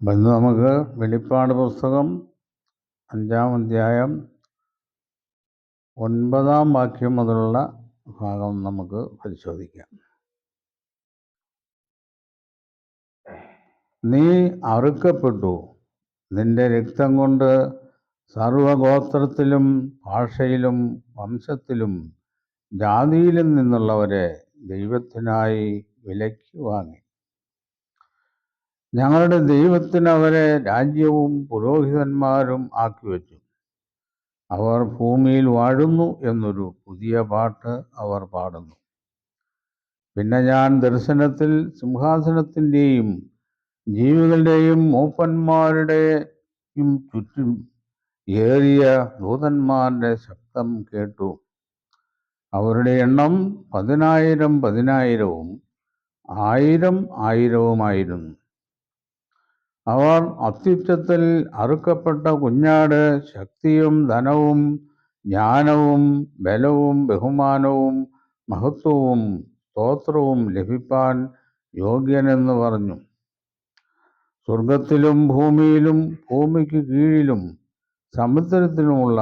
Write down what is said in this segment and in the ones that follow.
അപ്പം ഇന്ന് നമുക്ക് വെളിപ്പാട് പുസ്തകം അഞ്ചാം അധ്യായം ഒൻപതാം വാക്യം മുതലുള്ള ഭാഗം നമുക്ക് പരിശോധിക്കാം. നീ അറുക്കപ്പെട്ടു. നിന്റെ രക്തം കൊണ്ട് സർവഗോത്രത്തിലും ഭാഷയിലും വംശത്തിലും ജാതിയിലും നിന്നുള്ളവരെ ദൈവത്തിനായി വിലയ്ക്ക് വാങ്ങി. ഞങ്ങളുടെ ദൈവത്തിന് അവരെ രാജ്യവും പുരോഹിതന്മാരും ആക്കി വെച്ചു. അവർ ഭൂമിയിൽ വാഴുന്നു എന്നൊരു പുതിയ പാട്ട് അവർ പാടുന്നു. പിന്നെ ഞാൻ ദർശനത്തിൽ സിംഹാസനത്തിന്റെയും ജീവികളുടെയും മൂപ്പന്മാരുടെയും ചുറ്റും ഏറിയ ദൂതന്മാരുടെ ശബ്ദം കേട്ടു. അവരുടെ എണ്ണം പതിനായിരം പതിനായിരവും ആയിരം ആയിരവുമായിരുന്നു. അവർ അത്യുച്ചത്തിൽ അറുക്കപ്പെട്ട കുഞ്ഞാട് ശക്തിയും ധനവും ജ്ഞാനവും ബലവും ബഹുമാനവും മഹത്വവും സ്തോത്രവും ലഭിപ്പാൻ യോഗ്യനെന്ന് പറഞ്ഞു. സ്വർഗത്തിലും ഭൂമിയിലും ഭൂമിക്ക് കീഴിലും സമുദ്രത്തിലുമുള്ള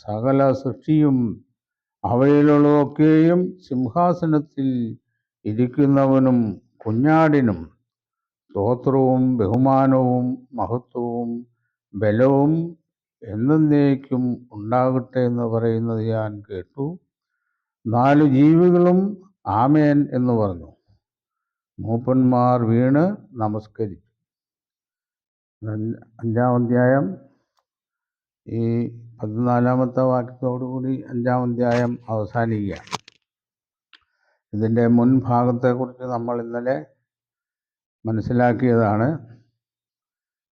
സകല സൃഷ്ടിയും അവയിലുള്ളതൊക്കെയും സിംഹാസനത്തിൽ ഇരിക്കുന്നവനും കുഞ്ഞാടിനും സ്തോത്രവും ബഹുമാനവും മഹത്വവും ബലവും എന്നേക്കും ഉണ്ടാകട്ടെ എന്ന് പറയുന്നത് ഞാൻ കേട്ടു. നാല് ജീവികളും ആമേൻ എന്ന് പറഞ്ഞു. മൂപ്പന്മാർ വീണ് നമസ്കരിച്ചു. അഞ്ചാം അധ്യായം. ഈ പതിനാലാമത്തെ വാക്യത്തോടുകൂടി അഞ്ചാം അധ്യായം അവസാനിക്കുക. ഇതിന്റെ മുൻഭാഗത്തെക്കുറിച്ച് നമ്മൾ ഇന്നലെ മനസ്സിലാക്കിയതാണ്.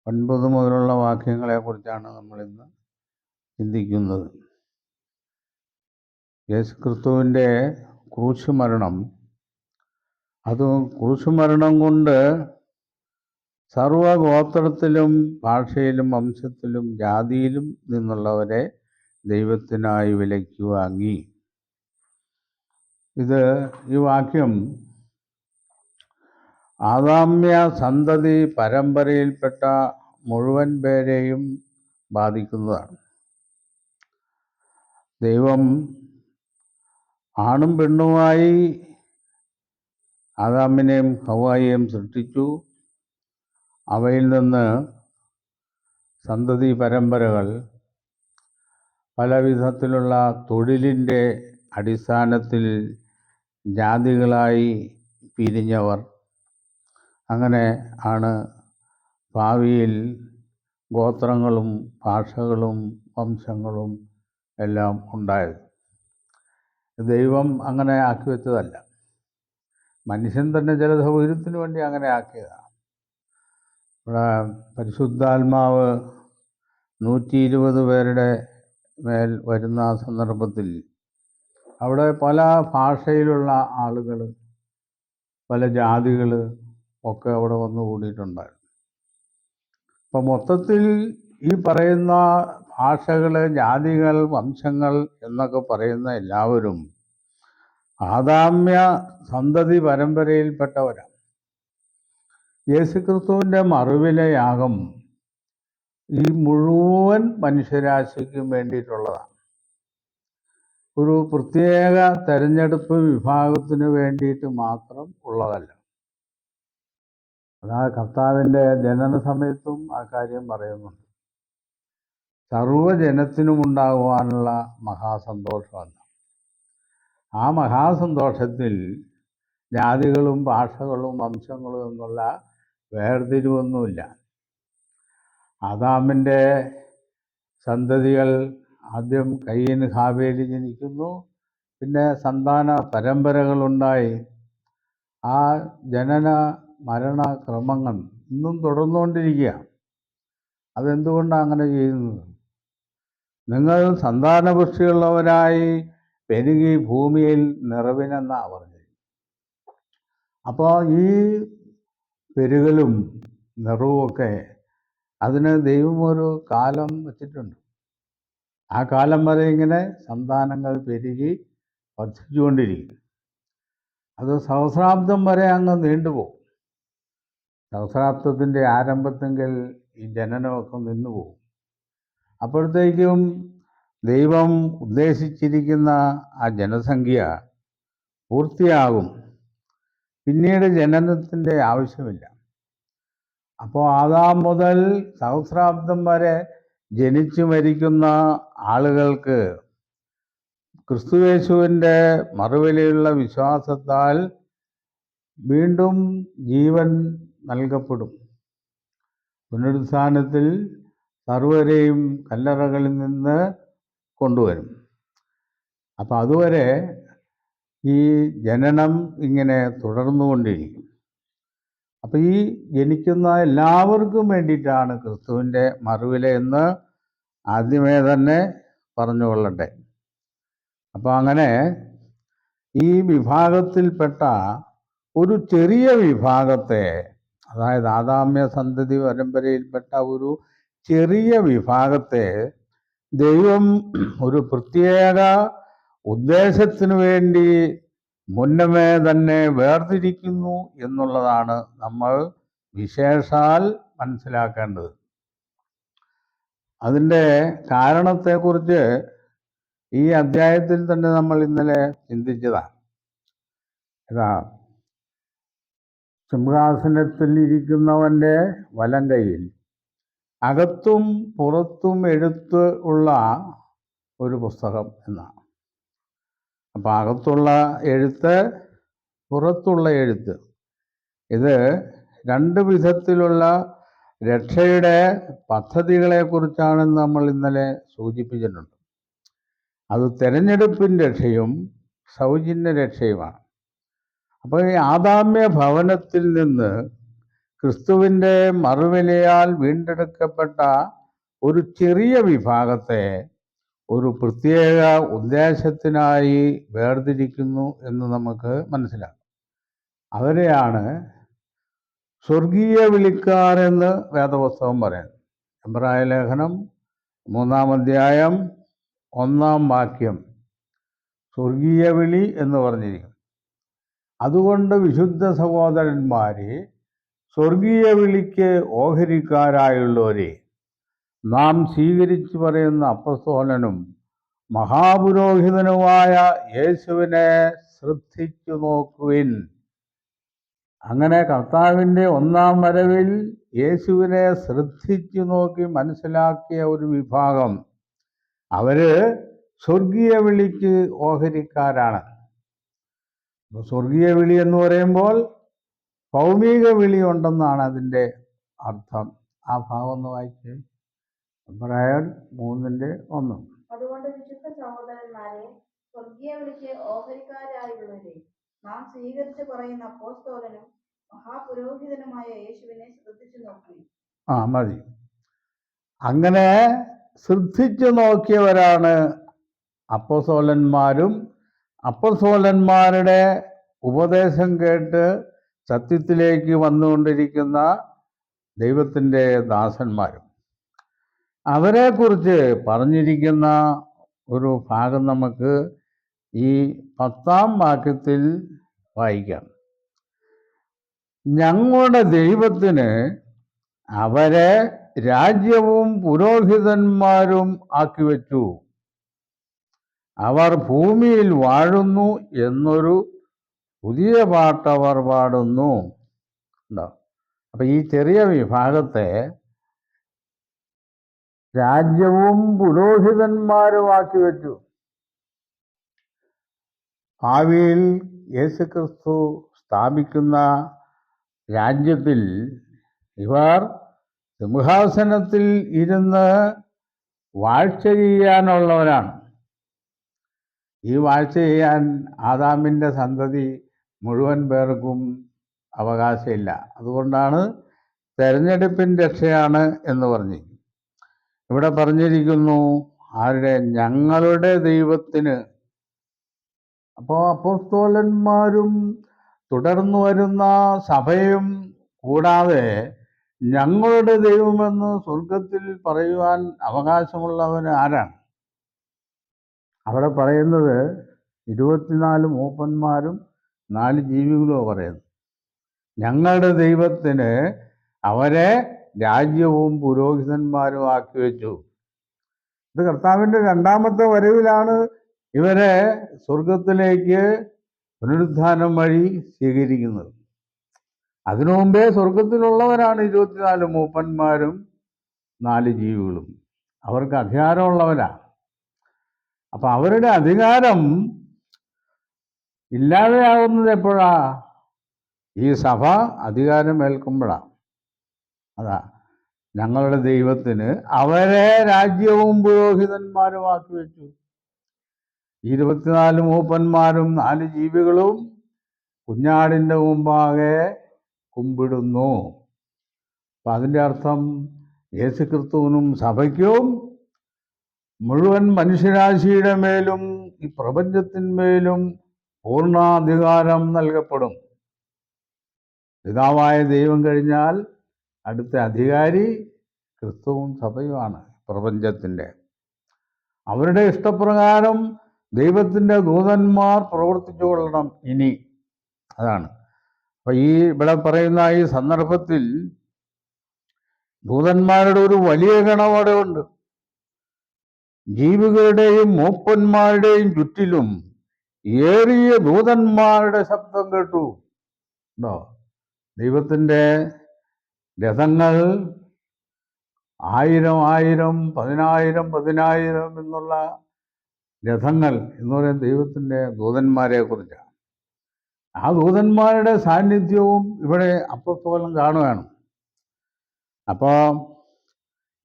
ഒൻപത് മുതലുള്ള വാക്യങ്ങളെക്കുറിച്ചാണ് നമ്മളിന്ന് ചിന്തിക്കുന്നത്. യേശു ക്രിസ്തുവിന്റെ ക്രൂശ് മരണം അത് ക്രൂശ് കൊണ്ട് സർവഗോത്രത്തിലും ഭാഷയിലും വംശത്തിലും ജാതിയിലും നിന്നുള്ളവരെ ദൈവത്തിനായി വിലയ്ക്ക് വാങ്ങി. ഇത് ഈ വാക്യം ആദാമ്യ സന്തതി പരമ്പരയിൽപ്പെട്ട മുഴുവൻ പേരെയും ബാധിക്കുന്നതാണ്. ദൈവം ആണും പെണ്ണുമായി ആദാമിനെയും ഹവായിയെയും സൃഷ്ടിച്ചു. അവയിൽ നിന്ന് സന്തതി പരമ്പരകൾ പലവിധത്തിലുള്ള തൊഴിലിന്റെ അടിസ്ഥാനത്തിൽ ജാതികളായി പിരിഞ്ഞവർ അങ്ങനെ ആണ് ഭാവിയിൽ ഗോത്രങ്ങളും ഭാഷകളും വംശങ്ങളും എല്ലാം ഉണ്ടായത്. ദൈവം അങ്ങനെ ആക്കി വെച്ചതല്ല. മനുഷ്യൻ തന്നെ ചില സൗകര്യത്തിന് വേണ്ടി അങ്ങനെ ആക്കിയതാണ്. ഇവിടെ പരിശുദ്ധാത്മാവ് നൂറ്റി ഇരുപത് പേരുടെ മേൽ വരുന്ന സന്ദർഭത്തിൽ അവിടെ പല ഭാഷയിലുള്ള ആളുകൾ പല ജാതികൾ ഒക്കെ അവിടെ വന്നു കൂടിയിട്ടുണ്ടായിരുന്നു. അപ്പം മൊത്തത്തിൽ ഈ പറയുന്ന ഭാഷകൾ ജാതികൾ വംശങ്ങൾ എന്നൊക്കെ പറയുന്ന എല്ലാവരും ആദാമ്യ സന്തതി പരമ്പരയിൽപ്പെട്ടവരാണ് യേശുക്രിസ്തുവിന്റെ മറുവിലെ യാഗം ഈ മുഴുവൻ മനുഷ്യരാശിക്കും വേണ്ടിയിട്ടുള്ളതാണ്. ഒരു പ്രത്യേക തെരഞ്ഞെടുപ്പ് വിഭാഗത്തിന് വേണ്ടിയിട്ട് മാത്രം ഉള്ളതല്ല. അതാ കർത്താവിന്റെ ജനന സമയത്തും ആ കാര്യം പറയുന്നുണ്ട്. സർവജനത്തിനുമുണ്ടാകുവാനുള്ള മഹാസന്തോഷമാണ് ആ മഹാസന്തോഷത്തിൽ ജാതികളും ഭാഷകളും വംശങ്ങളും എന്നുള്ള വേർതിരിവൊന്നുമില്ല. ആദാമിന്റെ സന്തതികൾ ആദ്യം കയ്യന് ഹാവേലി ജനിക്കുന്നു. പിന്നെ സന്താന പരമ്പരകളുണ്ടായി. ആ ജനന മരണ ക്രമങ്ങൾ ഇന്നും തുടർന്നുകൊണ്ടിരിക്കുകയാണ് അതെന്തുകൊണ്ടാണ് അങ്ങനെ ചെയ്യുന്നത്? നിങ്ങൾ സന്താനപുഷ്ടിയുള്ളവരായി പെരുകി ഭൂമിയിൽ നിറവിനെന്നാണ് പറഞ്ഞത്. അപ്പോൾ ഈ പെരുകലും നിറവുമൊക്കെ അതിന് ദൈവം ഒരു കാലം വച്ചിട്ടുണ്ട്. ആ കാലം വരെ ഇങ്ങനെ സന്താനങ്ങൾ പെരുകി വർദ്ധിച്ചുകൊണ്ടിരിക്കും അത് സഹസ്രാബ്ദം വരെ അങ്ങ് നീണ്ടുപോകും. സഹസ്രാബ്ദത്തിന്റെ ആരംഭത്തെങ്കിൽ ഈ ജനനമൊക്കെ നിന്നു പോകും. അപ്പോഴത്തേക്കും ദൈവം ഉദ്ദേശിച്ചിരിക്കുന്ന ആ ജനസംഖ്യ പൂർത്തിയാകും. പിന്നീട് ജനനത്തിന്റെ ആവശ്യമില്ല. അപ്പോൾ ആദാം മുതൽ സഹസ്രാബ്ദം വരെ ജനിച്ചു മരിക്കുന്ന ആളുകൾക്ക് ക്രിസ്തുവേശുവിന്റെ മറുവിലയുള്ള വിശ്വാസത്താൽ വീണ്ടും ജീവൻ നൽകപ്പെടും. പുനരുത്ഥാനത്തിൽ സർവരെയും കല്ലറകളിൽ നിന്ന് കൊണ്ടുവരും. അപ്പം അതുവരെ ഈ ജനനം ഇങ്ങനെ തുടർന്നുകൊണ്ടിരിക്കും. അപ്പം ഈ ജനിക്കുന്ന എല്ലാവർക്കും വേണ്ടിയിട്ടാണ് ക്രിസ്തുവിന്റെ മറുവില എന്ന് ആദ്യമേ തന്നെ പറഞ്ഞുകൊള്ളട്ടെ. അപ്പോൾ അങ്ങനെ ഈ വിഭാഗത്തിൽപ്പെട്ട ഒരു ചെറിയ വിഭാഗത്തെ അതായത് ആദാമ്യ സന്തതി പരമ്പരയിൽപ്പെട്ട ഒരു ചെറിയ വിഭാഗത്തെ ദൈവം ഒരു പ്രത്യേക ഉദ്ദേശത്തിനു വേണ്ടി മുന്നമേ തന്നെ വേർതിരിക്കുന്നു എന്നുള്ളതാണ് നമ്മൾ വിശേഷാൽ മനസ്സിലാക്കേണ്ടത്. അതിന്റെ കാരണത്തെക്കുറിച്ച് ഈ അധ്യായത്തിൽ തന്നെ നമ്മൾ ഇന്നലെ ചിന്തിച്ചതാണ്. ഇതാ സിംഹാസനത്തിൽ ഇരിക്കുന്നവന്റെ വലം കൈയിൽ അകത്തും പുറത്തും എഴുത്ത് ഉള്ള ഒരു പുസ്തകം എന്നാണ് അപ്പോൾ അകത്തുള്ള എഴുത്ത് പുറത്തുള്ള എഴുത്ത്. ഇത് രണ്ട് വിധത്തിലുള്ള രക്ഷയുടെ പദ്ധതികളെക്കുറിച്ചാണ് നമ്മൾ ഇന്നലെ സൂചിപ്പിച്ചിട്ടുണ്ട്. അത് തിരഞ്ഞെടുപ്പിൻ രക്ഷയും സൗജന്യ രക്ഷയുമാണ്. അപ്പോൾ ഈ ആദാമ്യ ഭവനത്തിൽ നിന്ന് ക്രിസ്തുവിന്റെ മറുവിലയാൽ വീണ്ടെടുക്കപ്പെട്ട ഒരു ചെറിയ വിഭാഗത്തെ ഒരു പ്രത്യേക ഉദ്ദേശത്തിനായി വേർതിരിക്കുന്നു എന്ന് നമുക്ക് മനസ്സിലാക്കാം. അവരെയാണ് സ്വർഗീയ വിളിക്കാർ എന്ന് വേദപുസ്തകം പറയുന്നത്. എബ്രായ ലേഖനം മൂന്നാം അധ്യായം ഒന്നാം വാക്യം. സ്വർഗീയ വിളി എന്ന് പറഞ്ഞിരിക്കും അതുകൊണ്ട് വിശുദ്ധ സഹോദരന്മാരെ സ്വർഗീയ വിളിക്ക് ഓഹരിക്കാരായുള്ളവരെ നാം സ്വീകരിച്ചു പറയുന്ന അപ്പസ്തോലനും മഹാപുരോഹിതനുമായ യേശുവിനെ ശ്രദ്ധിച്ചു നോക്കുവിൻ. അങ്ങനെ കർത്താവിന്റെ ഒന്നാം വരവിൽ യേശുവിനെ ശ്രദ്ധിച്ചു നോക്കി മനസ്സിലാക്കിയ ഒരു വിഭാഗം. അവർ സ്വർഗീയ വിളിക്ക് ഓഹരിക്കാരാണ്. സ്വർഗീയ വിളി എന്ന് പറയുമ്പോൾ ഭൗമിക വിളി ഉണ്ടെന്നാണ് അതിന്റെ അർത്ഥം. ആ ഭാഗം ഒന്ന് വായിച്ച് എബ്രായർ മൂന്നിന്റെ ഒന്ന്. അതുകൊണ്ട് വിശുദ്ധ സഹോദരന്മാരെ സ്വർഗീയ വിളിക്ക് ഓഹരിക്കാരായുള്ളവരെ നാം സ്വീകരിച്ചു പറയുന്ന അപ്പോസ്തോലനും മഹാപുരോഹിതനുമായ യേശുവിനെ ശ്രദ്ധിച്ചു നോക്കി. ആ മതി. അങ്ങനെ ശ്രദ്ധിച്ചു നോക്കിയവരാണ് അപ്പസോലന്മാരും അപ്പസോലന്മാരുടെ ഉപദേശം കേട്ട് സത്യത്തിലേക്ക് വന്നുകൊണ്ടിരിക്കുന്ന ദൈവത്തിന്റെ ദാസന്മാരും അവരെക്കുറിച്ച് പറഞ്ഞിരിക്കുന്ന ഒരു ഭാഗം നമുക്ക് ഈ പത്താം വാക്യത്തിൽ വായിക്കാം. ഞങ്ങളുടെ ദൈവത്തിന് അവരെ രാജ്യവും പുരോഹിതന്മാരും ആക്കി വെച്ചു. അവർ ഭൂമിയിൽ വാഴുന്നു എന്നൊരു പുതിയ പാട്ടവർ പാടുന്നു. ഉണ്ടോ? അപ്പം ഈ ചെറിയ വിഭാഗത്തെ രാജ്യവും പുരോഹിതന്മാരും ആക്കി വെച്ചു. ഭാവിയിൽ യേശു ക്രിസ്തു സ്ഥാപിക്കുന്ന രാജ്യത്തിൽ ഇവർ സിംഹാസനത്തിൽ ഇരുന്ന് വാഴ്ച ചെയ്യാനുള്ളവരാണ്. ഈ വാഴ്ച ചെയ്യാൻ ആദാമിന്റെ സന്തതി മുഴുവൻ പേർക്കും അവകാശമില്ല. അതുകൊണ്ടാണ് തെരഞ്ഞെടുപ്പിൻ രക്ഷയാണ് എന്ന് പറഞ്ഞു. ഇവിടെ പറഞ്ഞിരിക്കുന്നു ആരുടെ? ഞങ്ങളുടെ ദൈവത്തിന്. അപ്പോൾ അപ്പോസ്തോലന്മാരും തുടർന്നു വരുന്ന സഭയും കൂടാതെ ഞങ്ങളുടെ ദൈവമെന്ന് സ്വർഗത്തിൽ പറയുവാൻ അവകാശമുള്ളവൻ ആരാണ്? അവിടെ പറയുന്നത് ഇരുപത്തിനാല് മൂപ്പന്മാരും നാല് ജീവികളോ പറയുന്നു. ഞങ്ങളുടെ ദൈവത്തിന് അവരെ രാജ്യവും പുരോഹിതന്മാരും ആക്കി വെച്ചു. ഇത് കർത്താവിന്റെ രണ്ടാമത്തെ വരവിലാണ് ഇവരെ സ്വർഗത്തിലേക്ക് പുനരുദ്ധാനം വഴി സ്വീകരിക്കുന്നത്. അതിനു മുമ്പേ സ്വർഗത്തിലുള്ളവരാണ് ഇരുപത്തിനാല് മൂപ്പന്മാരും നാല് ജീവികളും. അവർക്ക് അധികാരമുള്ളവരാ. അപ്പം അവരുടെ അധികാരം ഇല്ലാതെയാവുന്നത് എപ്പോഴാ? ഈ സഭ അധികാരം ഏൽക്കുമ്പോഴാണ് അതാ ഞങ്ങളുടെ ദൈവത്തിന് അവരെ രാജ്യവും പുരോഹിതന്മാരുമാക്കി വെച്ചു. ഇരുപത്തിനാല് മൂപ്പന്മാരും നാല് ജീവികളും കുഞ്ഞാടിന്റെ മുമ്പാകെ കുമ്പിടുന്നു. അപ്പം അതിന്റെ അർത്ഥം യേശുക്രിസ്തുവിനും സഭയ്ക്കും മുഴുവൻ മനുഷ്യരാശിയുടെ മേലും ഈ പ്രപഞ്ചത്തിന്മേലും പൂർണാധികാരം നൽകപ്പെടും. പിതാവായ ദൈവം കഴിഞ്ഞാൽ അടുത്ത അധികാരി ക്രിസ്തുവും സഭയുമാണ് പ്രപഞ്ചത്തിന്റെ. അവരുടെ ഇഷ്ടപ്രകാരം ദൈവത്തിന്റെ ദൂതന്മാർ പ്രവർത്തിച്ചു കൊള്ളണം ഇനി. അതാണ്. അപ്പം ഈ ഇവിടെ പറയുന്ന ഈ സന്ദർഭത്തിൽ ദൂതന്മാരുടെ ഒരു വലിയ ഗണം അവിടെ ഉണ്ട് ജീവികളുടെയും മൂപ്പന്മാരുടെയും ചുറ്റിലും ഏറിയ ദൂതന്മാരുടെ ശബ്ദം കേട്ടു. ഉണ്ടോ? ദൈവത്തിന്റെ രഥങ്ങൾ ആയിരം ആയിരം പതിനായിരം പതിനായിരം എന്നുള്ള രഥങ്ങൾ എന്ന് പറയുന്ന ദൈവത്തിന്റെ ദൂതന്മാരെ കുറിച്ചാണ്. ആ ദൂതന്മാരുടെ സാന്നിധ്യവും ഇവിടെ അപ്പത്തോലം കാണുകയാണ്. അപ്പോൾ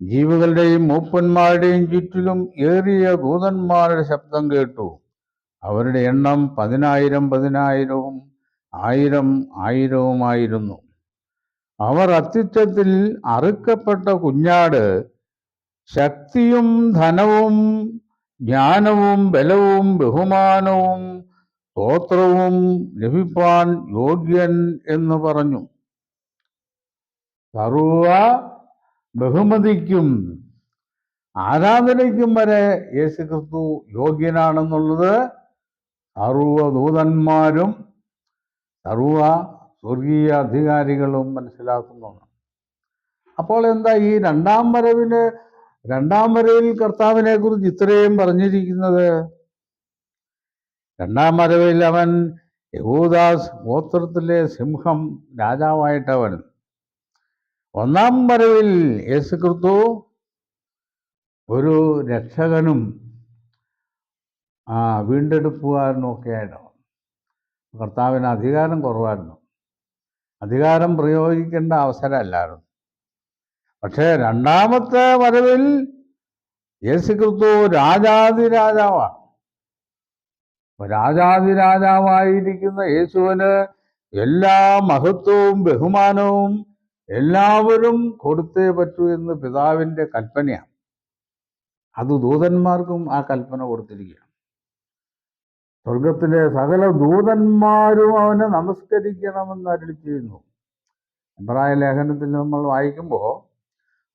ജീവികളുടെയും മൂപ്പന്മാരുടെയും ചുറ്റിലും ഏറിയ ദൂതന്മാരുടെ ശബ്ദം കേട്ടു. അവരുടെ എണ്ണം പതിനായിരം പതിനായിരവും ആയിരം ആയിരവുമായിരുന്നു. അവർ അത്യുച്ചത്തിൽ അറുക്കപ്പെട്ട കുഞ്ഞാട് ശക്തിയും ധനവും ജ്ഞാനവും ബലവും ബഹുമാനവും സ്തോത്രവും ലഭിപ്പാൻ യോഗ്യൻ എന്ന് പറഞ്ഞു. സർവ ബഹുമതിക്കും ആരാധനയ്ക്കും വരെ യേശു ക്രിസ്തു യോഗ്യനാണെന്നുള്ളത് സർവദൂതന്മാരും സർവ സ്വർഗീയ അധികാരികളും മനസ്സിലാക്കുന്നതാണ് അപ്പോൾ എന്താ ഈ രണ്ടാം വരവിന് രണ്ടാം വരവിൽ കർത്താവിനെ കുറിച്ച് ഇത്രയും പറഞ്ഞിരിക്കുന്നത്? രണ്ടാം വരവിൽ അവൻ യഹൂദാസ് ഗോത്രത്തിലെ സിംഹം രാജാവായിട്ടവൻ ഒന്നാം വരവിൽ യേശുക്രിസ്തു ഒരു രക്ഷകനും ആ വീണ്ടെടുപ്പുകാരനും ഒക്കെ ആയിരുന്നു. കർത്താവിന് അധികാരം കുറവായിരുന്നു. അധികാരം പ്രയോഗിക്കേണ്ട അവസരമല്ലായിരുന്നു. പക്ഷേ രണ്ടാമത്തെ വരവിൽ യേശുക്രിസ്തു രാജാതിരാജാവാണ് അപ്പൊ രാജാതിരാജാവായിരിക്കുന്ന യേശുവിന് എല്ലാ മഹത്വവും ബഹുമാനവും എല്ലാവരും കൊടുത്തേ പറ്റൂ എന്ന് പിതാവിന്റെ കൽപ്പനയാണ്. അത് ദൂതന്മാർക്കും ആ കൽപ്പന കൊടുത്തിരിക്കുകയാണ്. സ്വർഗത്തിലെ സകല ദൂതന്മാരും അവനെ നമസ്കരിക്കണമെന്ന് അരുളി ചെയ്യുന്നു. ലേഖനത്തിൽ നമ്മൾ വായിക്കുമ്പോൾ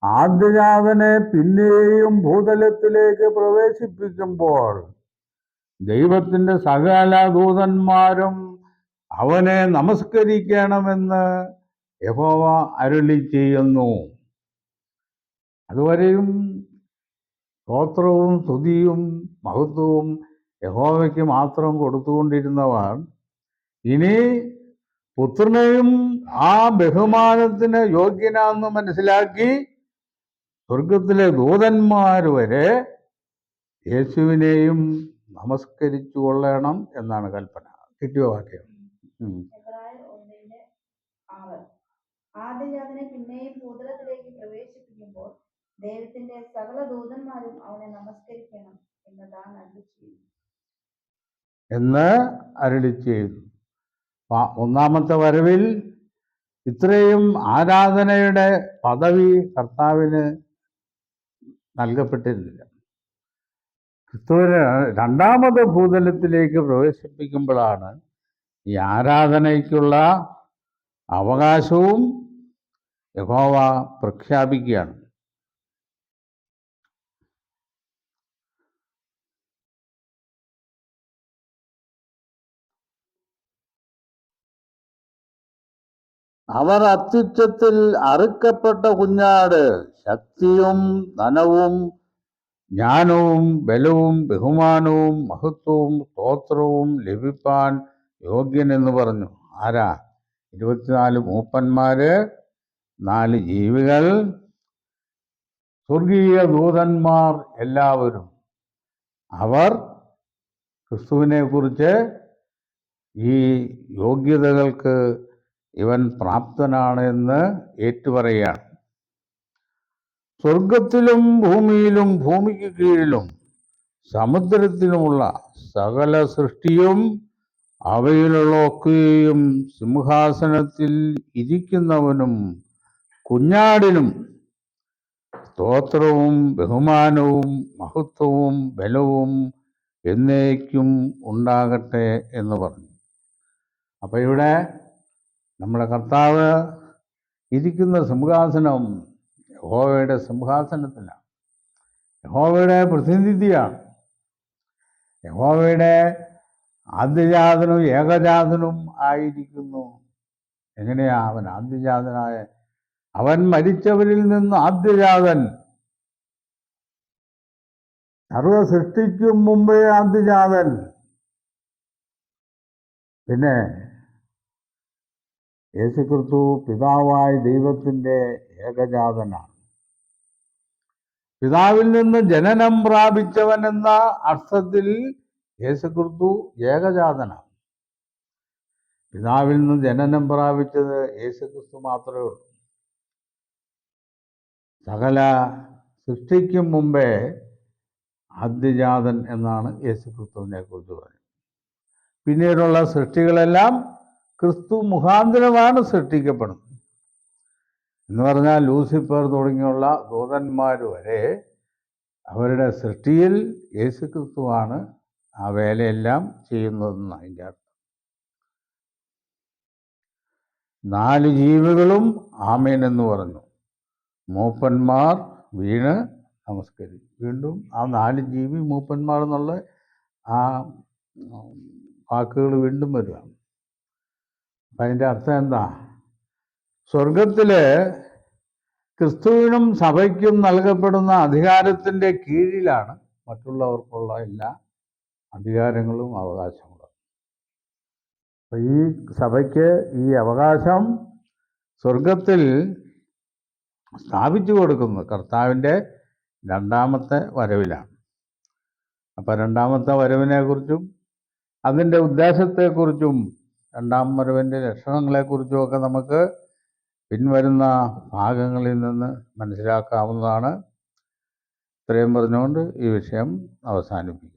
ആദ്യജാതനെ പിന്നെയും ഭൂതലത്തിലേക്ക് പ്രവേശിപ്പിക്കുമ്പോൾ ദൈവത്തിന്റെ സകല ദൂതന്മാരും അവനെ നമസ്കരിക്കണമെന്ന് യഹോവ അരുളി ചെയ്യുന്നു. അതുവരെയും സ്തോത്രവും സ്തുതിയും മഹത്വവും യഹോവയ്ക്ക് മാത്രം കൊടുത്തുകൊണ്ടിരുന്നവർ ഇനി പുത്രനെയും ആ ബഹുമാനത്തിന് യോഗ്യനാന്ന് മനസ്സിലാക്കി സ്വർഗത്തിലെ ദൂതന്മാർ വരെ യേശുവിനെയും നമസ്കരിച്ചു കൊള്ളണം എന്നാണ് കൽപ്പന. കിട്ടിയ വാക്യം? ആദ്യജാതനെ പിന്നെയും ഭൂതലത്തിലേക്ക് പ്രവേശിപ്പിക്കുമ്പോൾ ദൈവത്തിന്റെ സകല ദൂതന്മാരും അവനെ നമസ്കരിക്കണം എന്ന് താൻ അരുളി എന്ന് അരുളി ഒന്നാമത്തെ വരവിൽ ഇത്രയും ആരാധനയുടെ പദവി കർത്താവിന് നൽകപ്പെട്ടിരുന്നില്ല. ക്രിസ്തുവിനെ രണ്ടാമത് ഭൂതലത്തിലേക്ക് പ്രവേശിപ്പിക്കുമ്പോഴാണ് ഈ ആരാധനയ്ക്കുള്ള അവകാശവും യഹോവ പ്രഖ്യാപിക്കുകയാണ്. അവർ അത്യുച്ചത്തിൽ അറുക്കപ്പെട്ട കുഞ്ഞാട് ശക്തിയും ധനവും ജ്ഞാനവും ബലവും ബഹുമാനവും മഹത്വവും സ്തോത്രവും ലഭിപ്പാൻ യോഗ്യനെന്ന് പറഞ്ഞു. ആരാ? ഇരുപത്തിനാല് മൂപ്പന്മാര് നാല് ജീവികൾ സ്വർഗീയ ദൂതന്മാർ എല്ലാവരും. അവർ ക്രിസ്തുവിനെ കുറിച്ച് ഈ യോഗ്യതകൾക്ക് ഇവൻ പ്രാപ്തനാണെന്ന് ഏറ്റുപറയുകയാണ്. സ്വർഗത്തിലും ഭൂമിയിലും ഭൂമിക്ക് കീഴിലും സമുദ്രത്തിലുമുള്ള സകല സൃഷ്ടിയും അവയിലുള്ള ഒക്കെയും സിംഹാസനത്തിൽ ഇരിക്കുന്നവനും കുഞ്ഞാടിനും സ്തോത്രവും ബഹുമാനവും മഹത്വവും ബലവും എന്നേക്കും ഉണ്ടാകട്ടെ എന്ന് പറഞ്ഞു. അപ്പം ഇവിടെ നമ്മുടെ കർത്താവ് ഇരിക്കുന്ന സിംഹാസനം യഹോവയുടെ സിംഹാസനത്തിലാണ്. യഹോവയുടെ പ്രതിനിധിയാണ്. യഹോവയുടെ ആദ്യജാതനും ഏകജാതനും ആയിരിക്കുന്നു. എങ്ങനെയാണ് അവൻ ആദ്യജാതനായ അവൻ മരിച്ചവരിൽ നിന്ന് ആദ്യജാതൻ. സർവ സൃഷ്ടിക്കും മുമ്പേ ആദ്യജാതൻ. പിന്നെ യേശുക്രിസ്തു പിതാവായ ദൈവത്തിന്റെ ഏകജാതനാണ്. പിതാവിൽ നിന്ന് ജനനം പ്രാപിച്ചവൻ എന്ന അർത്ഥത്തിൽ യേശുക്രിസ്തു ഏകജാതനാണ്. പിതാവിൽ നിന്ന് ജനനം പ്രാപിച്ചത് യേശുക്രിസ്തു മാത്രമേ ഉള്ളൂ. സകല സൃഷ്ടിക്കും മുമ്പേ ആദ്യജാതൻ എന്നാണ് യേശു ക്രിസ്തുവിനെ കുറിച്ച് പറയുന്നത്. പിന്നീടുള്ള സൃഷ്ടികളെല്ലാം ക്രിസ്തു മുഖാന്തരമാണ് സൃഷ്ടിക്കപ്പെടുന്നത്. എന്ന് പറഞ്ഞാൽ ലൂസിഫർ തുടങ്ങിയുള്ള ദൂതന്മാർ വരെ അവരുടെ സൃഷ്ടിയിൽ യേശു ക്രിസ്തുവാണ് ആ വേലയെല്ലാം ചെയ്യുന്നതെന്ന് അതിന്റെ അർത്ഥം. നാല് ജീവികളും ആമേൻ എന്ന് പറഞ്ഞു. മൂപ്പന്മാർ വീണ് നമസ്കരിച്ചു വീണ്ടും ആ നാല് ജീവി മൂപ്പന്മാർ എന്നുള്ള ആ വാക്കുകൾ വീണ്ടും വരികയാണ്. അപ്പം അതിന്റെ അർത്ഥം എന്താ? സ്വർഗത്തിൽ ക്രിസ്തുവിനും സഭയ്ക്കും നൽകപ്പെടുന്ന അധികാരത്തിന്റെ കീഴിലാണ് മറ്റുള്ളവർക്കുള്ള എല്ലാ അധികാരങ്ങളും അവകാശങ്ങളും. അപ്പം ഈ സഭയ്ക്ക് ഈ അവകാശം സ്വർഗത്തിൽ സ്ഥാപിച്ചു കൊടുക്കുന്നത് കർത്താവിന്റെ രണ്ടാമത്തെ വരവിലാണ്. അപ്പോൾ രണ്ടാമത്തെ വരവിനെക്കുറിച്ചും അതിന്റെ ഉദ്ദേശത്തെക്കുറിച്ചും രണ്ടാം വരവിന്റെ ലക്ഷണങ്ങളെക്കുറിച്ചും ഒക്കെ നമുക്ക് പിൻവരുന്ന ഭാഗങ്ങളിൽ നിന്ന് മനസ്സിലാക്കാവുന്നതാണ്. ഇത്രയും പറഞ്ഞുകൊണ്ട് ഈ വിഷയം അവസാനിപ്പിക്കും